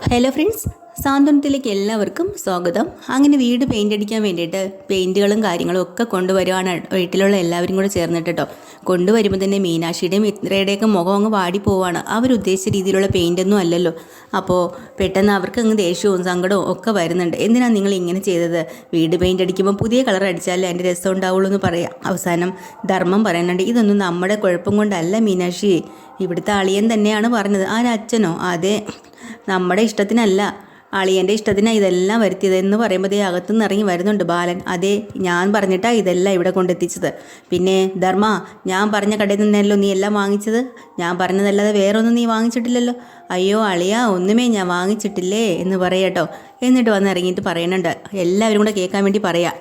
Hello friends സാന്ത്വനത്തിലേക്ക് എല്ലാവർക്കും സ്വാഗതം. അങ്ങനെ വീട് പെയിന്റ് അടിക്കാൻ വേണ്ടിയിട്ട് പെയിന്റുകളും കാര്യങ്ങളും ഒക്കെ കൊണ്ടുവരുവാണ് വീട്ടിലുള്ള എല്ലാവരും കൂടെ ചേർന്നിട്ട് കേട്ടോ കൊണ്ടുവരുമ്പോൾ തന്നെ മീനാക്ഷിയുടെയും ഇത്രയുടെയൊക്കെ മുഖം അങ്ങ് വാടി പോവാണ്. അവരുദ്ദേശിച്ച രീതിയിലുള്ള പെയിന്റൊന്നും അല്ലല്ലോ. അപ്പോൾ പെട്ടെന്ന് അവർക്ക് അങ്ങ് ദേഷ്യവും സങ്കടവും ഒക്കെ വരുന്നുണ്ട്. എന്തിനാണ് നിങ്ങൾ ഇങ്ങനെ ചെയ്തത്? വീട് പെയിന്റ് അടിക്കുമ്പോൾ പുതിയ കളർ അടിച്ചാലേ അതിന്റെ രസം ഉണ്ടാവുള്ളൂ എന്ന് പറയാം. അവസാനം ധർമ്മം പറയുന്നുണ്ട് ഇതൊന്നും നമ്മുടെ കുഴപ്പം കൊണ്ടല്ല മീനാക്ഷി. ഇവിടുത്തെ അളിയൻ തന്നെയാണ് പറഞ്ഞത്. ആരച്ഛനോ അതെ നമ്മുടെ ഇഷ്ടത്തിനല്ല. അളിയന്റെ ഇഷ്ടത്തിനാണ് ഇതെല്ലാം വരുത്തിയത് എന്ന് പറയുമ്പോൾ ദേ അകത്തുനിന്ന് ഇറങ്ങി വരുന്നുണ്ട് ബാലൻ. അതെ ഞാൻ പറഞ്ഞിട്ടാ ഇതെല്ലാം ഇവിടെ കൊണ്ടെത്തിച്ചത്. പിന്നെ ധർമ്മ ഞാൻ പറഞ്ഞ കടയിൽ നിന്നല്ലോ നീ എല്ലാം വാങ്ങിച്ചത്? ഞാൻ പറഞ്ഞതല്ലാതെ വേറൊന്നും നീ വാങ്ങിച്ചിട്ടില്ലല്ലോ. അയ്യോ അളിയ ഒന്നുമേ ഞാൻ വാങ്ങിച്ചിട്ടില്ലേ എന്ന് പറയട്ടോ എന്നിട്ട് വന്ന് ഇറങ്ങിയിട്ട് പറയുന്നുണ്ട് എല്ലാവരും കൂടെ കേൾക്കാൻ വേണ്ടി പറയാം.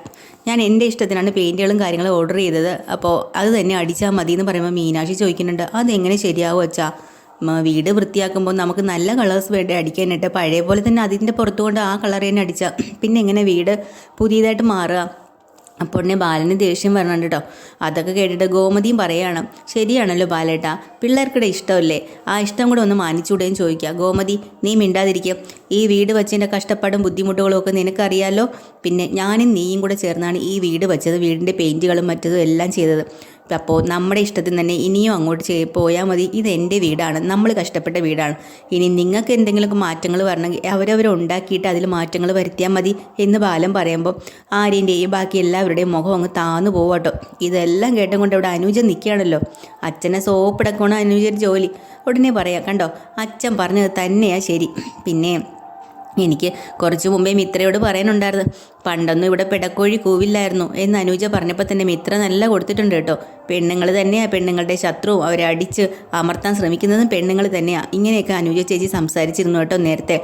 ഞാൻ എന്റെ ഇഷ്ടത്തിനാണ് പെയിന്റുകളും കാര്യങ്ങളും ഓർഡർ ചെയ്തത്. അപ്പോൾ അത് തന്നെ അടിച്ചാൽ മതി എന്ന് പറയുമ്പോൾ മീനാക്ഷി ചോദിക്കുന്നുണ്ട്. അതെങ്ങനെ ശരിയാവും അച്ഛാ? വീട് വൃത്തിയാക്കുമ്പോൾ നമുക്ക് നല്ല കളേഴ്സ് വേണ്ടി? അടിക്കാനായിട്ട് പഴയ പോലെ തന്നെ അതിന്റെ പുറത്തുകൊണ്ട് ആ കളർ തന്നെ അടിച്ചാൽ പിന്നെ എങ്ങനെ വീട് പുതിയതായിട്ട് മാറുക? അപ്പോൾ ഉടനെ ബാലന് ദേഷ്യം വരണുണ്ട് കേട്ടോ അതൊക്കെ കേട്ടിട്ട് ഗോമതിയും പറയാണ് ശരിയാണല്ലോ ബാലേട്ടാ പിള്ളേർക്കിടെ ഇഷ്ടമല്ലേ? ആ ഇഷ്ടം കൂടെ ഒന്ന് മാനിച്ചൂടെയും ചോദിക്കുക ഗോമതി നീ മിണ്ടാതിരിക്കുക ഈ വീട് വെച്ചതിന്റെ കഷ്ടപ്പാടും ബുദ്ധിമുട്ടുകളും ഒക്കെ നിനക്കറിയാലോ? പിന്നെ ഞാനും നീയും കൂടെ ചേർന്നാണ് ഈ വീട് വെച്ചത് വീടിന്റെ പെയിന്റുകളും മറ്റതും എല്ലാം ചെയ്തത്. അപ്പോൾ നമ്മുടെ ഇഷ്ടത്തിന് തന്നെ ഇനിയും അങ്ങോട്ട് ചെയ് പോയാൽ മതി. ഇത് എന്റെ വീടാണ്. നമ്മൾ കഷ്ടപ്പെട്ട വീടാണ്. ഇനി നിങ്ങൾക്ക് എന്തെങ്കിലുമൊക്കെ മാറ്റങ്ങൾ വരണമെങ്കിൽ അവരവർ ഉണ്ടാക്കിയിട്ട് അതിൽ മാറ്റങ്ങൾ വരുത്തിയാൽ മതി എന്ന് ബാലം പറയുമ്പോൾ ആര്യന്റെയും ബാക്കി എല്ലാവരുടെയും മുഖം അങ്ങ് താന്നു പോവാട്ടോ ഇതെല്ലാം കേട്ടും കൊണ്ട് ഇവിടെ അനുജൻ നിൽക്കുകയാണല്ലോ. അച്ഛനെ സോപ്പിടക്കണം അനുജൻ ജോലി. ഉടനെ പറയാം കണ്ടോ? അച്ഛൻ പറഞ്ഞത് തന്നെയാണ് ശരി. പിന്നെ എനിക്ക് കുറച്ച് മുമ്പേ മിത്രയോട് പറയാനുണ്ടായിരുന്നു പണ്ടൊന്നും ഇവിടെ പിടക്കോഴി കൂവില്ലായിരുന്നു എന്ന് അനുജ പറഞ്ഞപ്പോൾ തന്നെ മിത്ര നല്ല കൊടുത്തിട്ടുണ്ട് കേട്ടോ. പെണ്ണുങ്ങൾ തന്നെയാണ് പെണ്ണുങ്ങളുടെ ശത്രുവും അവരെ അടിച്ച് അമർത്താൻ ശ്രമിക്കുന്നതും പെണ്ണുങ്ങൾ തന്നെയാണ് ഇങ്ങനെയൊക്കെ അനുജ ചേച്ചി സംസാരിച്ചിരുന്നു കേട്ടോ നേരത്തെ.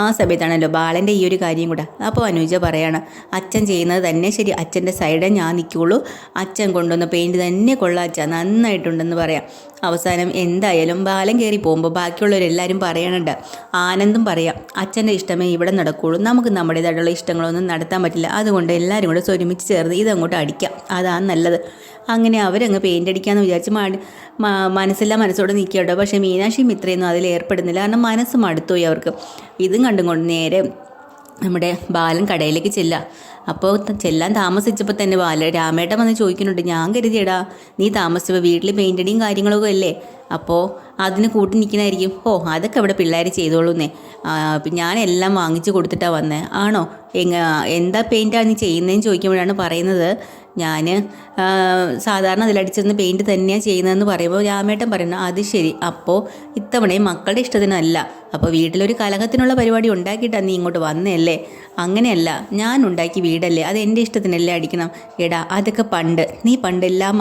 ആ സമയത്താണല്ലോ ബാലന്റെ ഈ ഒരു കാര്യം കൂടെ. അപ്പോൾ അനുജ പറയാണ് അച്ഛൻ ചെയ്യുന്നത് തന്നെ ശരി അച്ഛന്റെ സൈഡേ ഞാൻ നിൽക്കുള്ളൂ അച്ഛൻ കൊണ്ടുവന്ന പെയിന്റ് തന്നെ കൊള്ളാം അച്ഛാ നന്നായിട്ടുണ്ടെന്ന് പറയാം. അവസാനം എന്തായാലും ബാലം കയറി പോകുമ്പോൾ ബാക്കിയുള്ളവരെല്ലാവരും പറയണുണ്ട്. ആനന്ദം പറയാം അച്ഛന്റെ ഇഷ്ടമേ ഇവിടെ നടക്കുകയുള്ളൂ നമുക്ക് നമ്മുടേതായിട്ടുള്ള ഇഷ്ടങ്ങളൊന്നും നടത്താൻ പറ്റില്ല. അതുകൊണ്ട് എല്ലാവരും കൂടെ ഒരുമിച്ച് ചേർന്ന് ഇതങ്ങോട്ട് അടിക്കാം. അതാണ് നല്ലത്. അങ്ങനെ അവരങ്ങ് പെയിന്റ് അടിക്കാമെന്ന് വിചാരിച്ച് മാടി മനസ്സെല്ലാം മനസ്സോടെ നിൽക്കട്ടോ പക്ഷേ മീനാക്ഷി മിത്രയൊന്നും അതിൽ ഏർപ്പെടുന്നില്ല. കാരണം മനസ്സ് മടുത്തുപോയി അവർക്ക്. ഇതും കണ്ടും കൊണ്ട് നേരെ നമ്മുടെ ബാലൻ കടയിലേക്ക് ചെല്ലുക അപ്പോൾ ചെല്ലാൻ താമസിച്ചപ്പോൾ തന്നെ ബാല രാമേട്ടൻ വന്ന് ചോദിക്കുന്നുണ്ട് ഞാൻ കരുതിയടാ നീ താമസിച്ചപ്പോൾ വീട്ടിൽ പെയിന്റടിയും കാര്യങ്ങളൊക്കെ അല്ലേ? അപ്പോൾ അതിന് കൂട്ടി നിൽക്കണായിരിക്കും ഓ അതൊക്കെ അവിടെ പിള്ളേർ ചെയ്തോളൂന്നേ. ഞാൻ എല്ലാം വാങ്ങിച്ച് കൊടുത്തിട്ടാണ് വന്നത് ആണോ? എങ്ങ എന്താ പെയിന്റാണ് നീ ചെയ്യുന്നതെന്ന് ചോദിക്കുമ്പോഴാണ് പറയുന്നത്. ഞാൻ സാധാരണ അതിലടിച്ചിരുന്ന പെയിന്റ് തന്നെയാണ് ചെയ്യുന്നതെന്ന് പറയുമ്പോൾ രാമേട്ടൻ പറയുന്നു അത് ശരി. അപ്പോൾ ഇത്തവണയും മക്കളുടെ ഇഷ്ടത്തിനല്ല. അപ്പോൾ വീട്ടിലൊരു കലഹത്തിനുള്ള പരിപാടി ഉണ്ടാക്കിയിട്ടാണ് നീ ഇങ്ങോട്ട് വന്നതല്ലേ? അങ്ങനെയല്ല ഞാൻ ഉണ്ടാക്കി വീടല്ലേ? അത് എന്റെ ഇഷ്ടത്തിനല്ലേ അടിക്കണം? എടാ അതൊക്കെ പണ്ട്. നീ പണ്ടെല്ലാം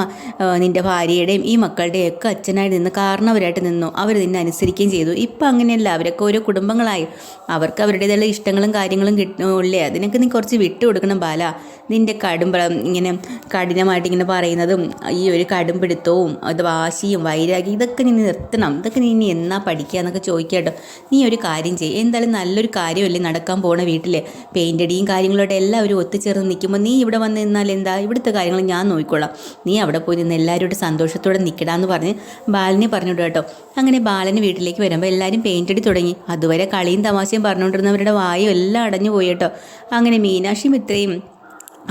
നിന്റെ ഭാര്യയുടെയും ഈ മക്കളുടെയും ഒക്കെ അച്ഛനായിട്ട് നിന്ന് കാരണവരായിട്ട് നിന്നു. അവർ നിന്നെ അനുസരിക്കുകയും ചെയ്തു. ഇപ്പം അങ്ങനെയല്ല. അവരൊക്കെ ഓരോ കുടുംബങ്ങളായി. അവർക്ക് അവരുടേതായ ഇഷ്ടങ്ങളും കാര്യങ്ങളും കിട്ടുള്ളേ അതിനൊക്കെ നീ കുറച്ച് വിട്ടു കൊടുക്കണം ബാല. നിന്റെ കടുംബളം ഇങ്ങനെ കഠിനമായിട്ട് ഇങ്ങനെ പറയുന്നതും ഈ ഒരു കടുംപിടുത്തവും അത് വാശിയും വൈരാഗ്യം ഇതൊക്കെ നീ നിർത്തണം. ഇതൊക്കെ നീ ഇനി എന്നാ പഠിക്കുക എന്നൊക്കെ ചോദിക്കാട്ടോ. നീ ഒരു കാര്യം ചെയ്യ്. എന്തായാലും നല്ലൊരു കാര്യമല്ലേ നടക്കാൻ പോണ വീട്ടിൽ പെയിന്റ് അടിയും കാര്യങ്ങളോട്ട് എല്ലാവരും ഒത്തുചേർന്ന് നിൽക്കുമ്പോൾ നീ ഇവിടെ വന്ന് നിന്നാൽ എന്താ? ഇവിടുത്തെ കാര്യങ്ങൾ ഞാൻ നോക്കിക്കോളാം. നീ അവിടെ പോയി നിന്ന് എല്ലാവരോടും സന്തോഷത്തോടെ നിൽക്കടാന്ന് പറഞ്ഞ് ബാലനെ പറഞ്ഞിട്ട് കേട്ടോ. അങ്ങനെ ബാലന് വീട്ടിലേക്ക് വരുമ്പോൾ എല്ലാവരും പെയിന്റ് അടി തുടങ്ങി. അതുവരെ കളിയും തമാശയും പറഞ്ഞുകൊണ്ടിരുന്നവരുടെ വായും എല്ലാം അടഞ്ഞു പോയി കേട്ടോ. അങ്ങനെ മീനാക്ഷിയും മിത്രയും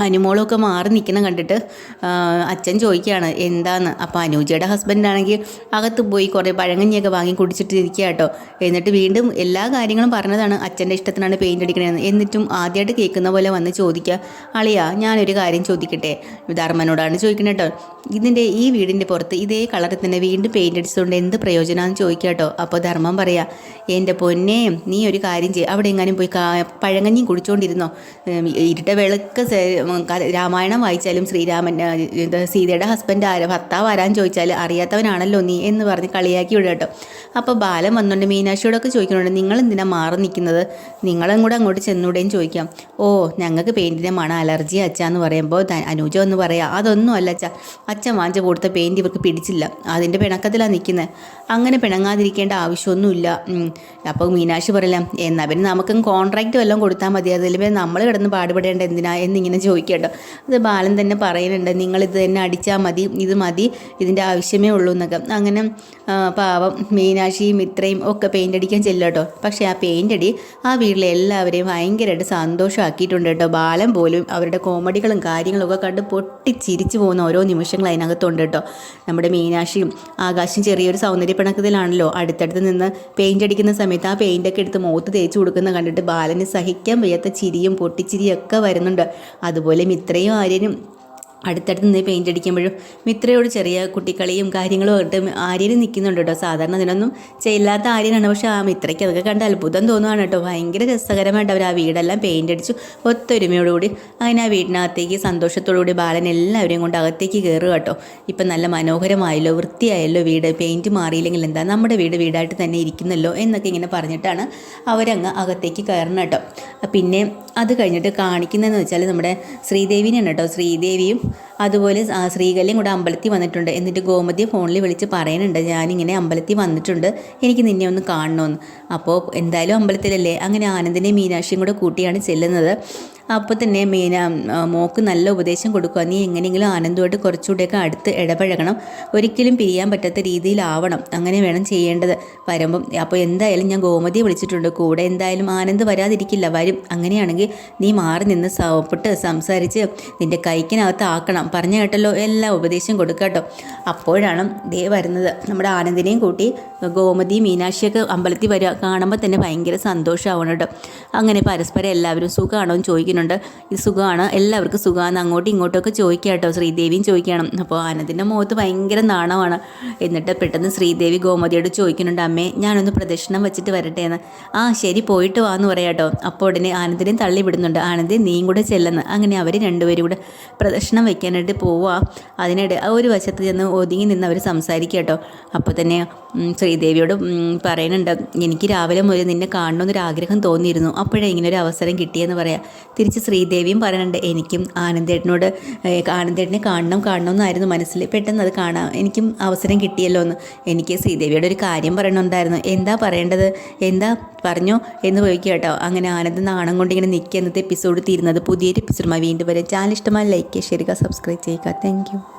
അനുമോളൊക്കെ മാറി നിൽക്കുന്ന കണ്ടിട്ട് അച്ഛൻ ചോദിക്കുകയാണ് എന്താന്ന്? അപ്പോൾ അനുജയുടെ ഹസ്ബൻഡാണെങ്കിൽ അകത്ത് പോയി കുറേ പഴങ്ങഞ്ഞിയൊക്കെ വാങ്ങി കുടിച്ചിട്ട് ഇരിക്കുക കേട്ടോ. എന്നിട്ട് വീണ്ടും എല്ലാ കാര്യങ്ങളും പറഞ്ഞതാണ് അച്ഛന്റെ ഇഷ്ടത്തിനാണ് പെയിന്റ് അടിക്കണതെന്ന് എന്നിട്ടും ആദ്യമായിട്ട് കേൾക്കുന്ന പോലെ വന്ന് ചോദിക്കുക അളിയാ ഞാനൊരു കാര്യം ചോദിക്കട്ടെ? ധർമ്മനോടാണ് ചോദിക്കുന്നത് കേട്ടോ. ഇതിന്റെ ഈ വീടിന്റെ പുറത്ത് ഇതേ കളറിൽ തന്നെ വീണ്ടും പെയിന്റ് അടിച്ചതുകൊണ്ട് എന്ത് പ്രയോജനമാണെന്ന് ചോദിക്കുക കേട്ടോ. അപ്പോൾ ധർമ്മം പറയാ എന്റെ പൊന്നേ നീ ഒരു കാര്യം ചെയ്യുക അവിടെ എങ്ങാനും പോയി പഴങ്ങഞ്ഞി കുടിച്ചുകൊണ്ടിരുന്നോ ഇരുട്ട വിളക്ക് രാമായണം വായിച്ചാലും ശ്രീരാമൻ സീതയുടെ ഹസ്ബൻഡ് ആരാ ഭർത്താവ് ആരാന്ന് ചോദിച്ചാൽ അറിയാത്തവനാണല്ലോ നീ എന്ന് പറഞ്ഞ് കളിയാക്കി വിടുക കേട്ടോ. അപ്പോൾ ബാലൻ വന്നുകൊണ്ട് മീനാക്ഷിയോടൊക്കെ ചോദിക്കുന്നുണ്ട് നിങ്ങൾ എന്തിനാ മാറി നിൽക്കുന്നത്? നിങ്ങളും കൂടെ അങ്ങോട്ട് ചെന്നൂടെയും ചോദിക്കാം. ഓ ഞങ്ങൾക്ക് പെയിന്റിന്റെ മണ അലർജി അച്ഛാന്ന് പറയുമ്പോൾ ത- അനുജ എന്ന് പറയാം. അതൊന്നും അല്ല അച്ഛ അച്ഛൻ വാങ്ങിച്ച കൊടുത്ത പെയിന്റ് ഇവർക്ക് പിടിച്ചില്ല അതിന്റെ പിണക്കത്തിലാണ് നിൽക്കുന്നത് അങ്ങനെ പിണങ്ങാതിരിക്കേണ്ട ആവശ്യമൊന്നുമില്ല. അപ്പോൾ മീനാക്ഷി പറയില്ല എന്നാൽ പിന്നെ നമുക്കും കോൺട്രാക്റ്റ് വല്ലതും കൊടുത്താൽ മതി അതിൽ നമ്മൾ കിടന്ന് പാടുപെടേണ്ട എന്തിനാ? എന്നിങ്ങനെ ചോദിക്കും. ചോദിക്കുക അത് ബാലൻ തന്നെ പറയുന്നുണ്ട് നിങ്ങളിത് തന്നെ അടിച്ചാൽ മതി ഇത് മതി ഇതിന്റെ ആവശ്യമേ ഉള്ളൂ എന്നൊക്കെ. അങ്ങനെ പാവം മീനാക്ഷിയും ഇത്രയും ഒക്കെ പെയിന്റ് അടിക്കാൻ ചെല്ലും കേട്ടോ പക്ഷേ ആ പെയിന്റ് അടി ആ വീട്ടിലെ എല്ലാവരെയും ഭയങ്കരമായിട്ട് സന്തോഷമാക്കിയിട്ടുണ്ട് കേട്ടോ. ബാലൻ പോലും അവരുടെ കോമഡികളും കാര്യങ്ങളൊക്കെ കണ്ട് പൊട്ടിച്ചിരിച്ചു പോകുന്ന ഓരോ നിമിഷങ്ങൾ അതിനകത്തുണ്ട് കേട്ടോ. നമ്മുടെ മീനാക്ഷിയും ആകാശം ചെറിയൊരു സൗന്ദര്യപ്പിണക്കത്തിലാണല്ലോ. അടുത്തടുത്ത് നിന്ന് പെയിന്റ് അടിക്കുന്ന സമയത്ത് ആ പെയിന്റൊക്കെ എടുത്ത് മുഖത്ത് തേച്ച് കൊടുക്കുന്ന കണ്ടിട്ട് ബാലന് സഹിക്കാൻ വയ്യാത്ത ചിരിയും പൊട്ടിച്ചിരിയും ഒക്കെ വരുന്നുണ്ട്. അതുപോലെ മിത്രയും ആര്യനും അടുത്തടുത്ത് നിന്ന് പെയിന്റ് അടിക്കുമ്പോഴും മിത്രയോട് ചെറിയ കുട്ടിക്കളിയും കാര്യങ്ങളും ആയിട്ട് ആര്യനും നിൽക്കുന്നുണ്ട് കേട്ടോ. സാധാരണ അതിനൊന്നും ചെയ്യില്ലാത്ത ആര്യനാണ്. പക്ഷേ ആ മിത്രയ്ക്ക് അതൊക്കെ കണ്ട് അത്ഭുതം തോന്നുവാണ് കേട്ടോ. ഭയങ്കര രസകരമായിട്ട് അവർ ആ വീടെല്ലാം പെയിന്റ് അടിച്ചു. ഒത്തൊരുമയോടുകൂടി അങ്ങനെ ആ വീടിനകത്തേക്ക് സന്തോഷത്തോടുകൂടി ബാലൻ എല്ലാവരെയും കൊണ്ട് അകത്തേക്ക് കയറുക കേട്ടോ. ഇപ്പം നല്ല മനോഹരമായല്ലോ വൃത്തിയായല്ലോ വീട്. പെയിന്റ് മാറിയില്ലെങ്കിൽ എന്താ നമ്മുടെ വീട് വീടായിട്ട് തന്നെ ഇരിക്കുന്നല്ലോ എന്നൊക്കെ ഇങ്ങനെ പറഞ്ഞിട്ടാണ് അവരങ്ങ് അകത്തേക്ക് കയറണം കേട്ടോ. പിന്നെ അത് കഴിഞ്ഞിട്ട് കാണിക്കുന്നതെന്ന് വെച്ചാൽ നമ്മുടെ ശ്രീദേവിനെയാണ് കേട്ടോ. ശ്രീദേവിയും അതുപോലെ ശ്രീകല്യം കൂടെ അമ്പലത്തിൽ വന്നിട്ടുണ്ട്. എന്നിട്ട് ഗോമതി ഫോണിൽ വിളിച്ച് പറയുന്നുണ്ട് ഞാനിങ്ങനെ അമ്പലത്തിൽ വന്നിട്ടുണ്ട്. എനിക്ക് നിന്നെ ഒന്ന് കാണണമെന്ന് അപ്പോൾ എന്തായാലും അമ്പലത്തിലല്ലേ? അങ്ങനെ ആനന്ദിനെയും മീനാക്ഷിയും കൂടെ കൂട്ടിയാണ് ചെല്ലുന്നത്. അപ്പോൾ തന്നെ മീന മോക്ക് നല്ല ഉപദേശം കൊടുക്കുക. നീ എങ്ങനെയെങ്കിലും ആനന്ദമായിട്ട് കുറച്ചുകൂടെയൊക്കെ അടുത്ത് ഇടപഴകണം. ഒരിക്കലും പിരിയാൻ പറ്റാത്ത രീതിയിലാവണം. അങ്ങനെ വേണം ചെയ്യേണ്ടത്. വരുമ്പം അപ്പോൾ എന്തായാലും ഞാൻ ഗോമതിയെ വിളിച്ചിട്ടുണ്ട്. കൂടെ എന്തായാലും ആനന്ദ് വരാതിരിക്കില്ല. വരും. അങ്ങനെയാണെങ്കിൽ നീ മാറി നിന്ന് സോപ്പിട്ട് സംസാരിച്ച് നിന്റെ കൈക്കിനകത്ത് ആക്കണം. പറഞ്ഞ കേട്ടല്ലോ എല്ലാ ഉപദേശം കൊടുക്കാട്ടോ അപ്പോഴാണ് ദേ വരുന്നത്. നമ്മുടെ ആനന്ദിനെയും കൂട്ടി ഗോമതി മീനാക്ഷിയൊക്കെ അമ്പലത്തിൽ വരിക. കാണുമ്പോൾ തന്നെ ഭയങ്കര സന്തോഷമാവണം കേട്ടോ. അങ്ങനെ പരസ്പരം എല്ലാവരും സുഖമാണോ എന്ന് ചോദിക്കുന്നുണ്ട്. ഇത് സുഖമാണ് എല്ലാവർക്കും സുഖമാണ് അങ്ങോട്ടും ഇങ്ങോട്ടും ഒക്കെ ചോദിക്കുക കേട്ടോ. ശ്രീദേവിയും ചോദിക്കണം. അപ്പോൾ ആനന്ദിന്റെ മുഖത്ത് ഭയങ്കര നാണമാണ്. എന്നിട്ട് പെട്ടെന്ന് ശ്രീദേവി ഗോമതിയോട് ചോദിക്കുന്നുണ്ട് അമ്മേ ഞാനൊന്ന് പ്രദക്ഷിണം വെച്ചിട്ട് വരട്ടെ എന്ന്. ആ ശരി പോയിട്ട് വാന്ന് പറയാം കേട്ടോ. അപ്പോൾ ഉടനെ ആനന്ദിനെയും തള്ളി വിടുന്നുണ്ട്. ആനന്ദി നീയും കൂടെ ചെല്ലുന്നു. അങ്ങനെ അവർ രണ്ടുപേരും കൂടെ പ്രദക്ഷിണം വയ്ക്കാനായിട്ട് പോവുക അതിനിടെ ഒരു വശത്ത് ചെന്ന് ഒതുങ്ങി നിന്ന് അവർ സംസാരിക്കുക കേട്ടോ. അപ്പോൾ തന്നെ ശ്രീദേവിയോട് പറയുന്നുണ്ട് എനിക്ക് രാവിലെ മുതൽ നിന്നെ കാണണമെന്നൊരു ആഗ്രഹം തോന്നിയിരുന്നു. അപ്പോഴേ ഇങ്ങനെ ഒരു അവസരം കിട്ടിയെന്ന് പറയാം. തിരിച്ച് ശ്രീദേവിയും പറയുന്നുണ്ട് എനിക്കും ആനന്ദേട്ടനോട് ആനന്ദേട്ടനെ കാണണം കാണണം എന്നായിരുന്നു മനസ്സിൽ. പെട്ടെന്ന് അത് കാണാം എനിക്കും അവസരം കിട്ടിയല്ലോ എന്ന്. എനിക്ക് ശ്രീദേവിയുടെ ഒരു കാര്യം പറയണമുണ്ടായിരുന്നു എന്താ പറയേണ്ടത്? എന്താ പറഞ്ഞോ? എന്ന് ചോദിക്കുക കേട്ടോ. അങ്ങനെ ആനന്ദ് നാണം കൊണ്ട് ഇങ്ങനെ നിൽക്കുക എന്നത്തെ എപ്പിസോഡ് തീരുന്നത്. പുതിയൊരു എപ്പിസോഡുമായി വീണ്ടും വരെ. ചാനൽ ഇഷ്ടമായി ലൈക്ക് ചെയ്യുക സബ്സ്ക്രൈബ് ചെയ്യുക താങ്ക്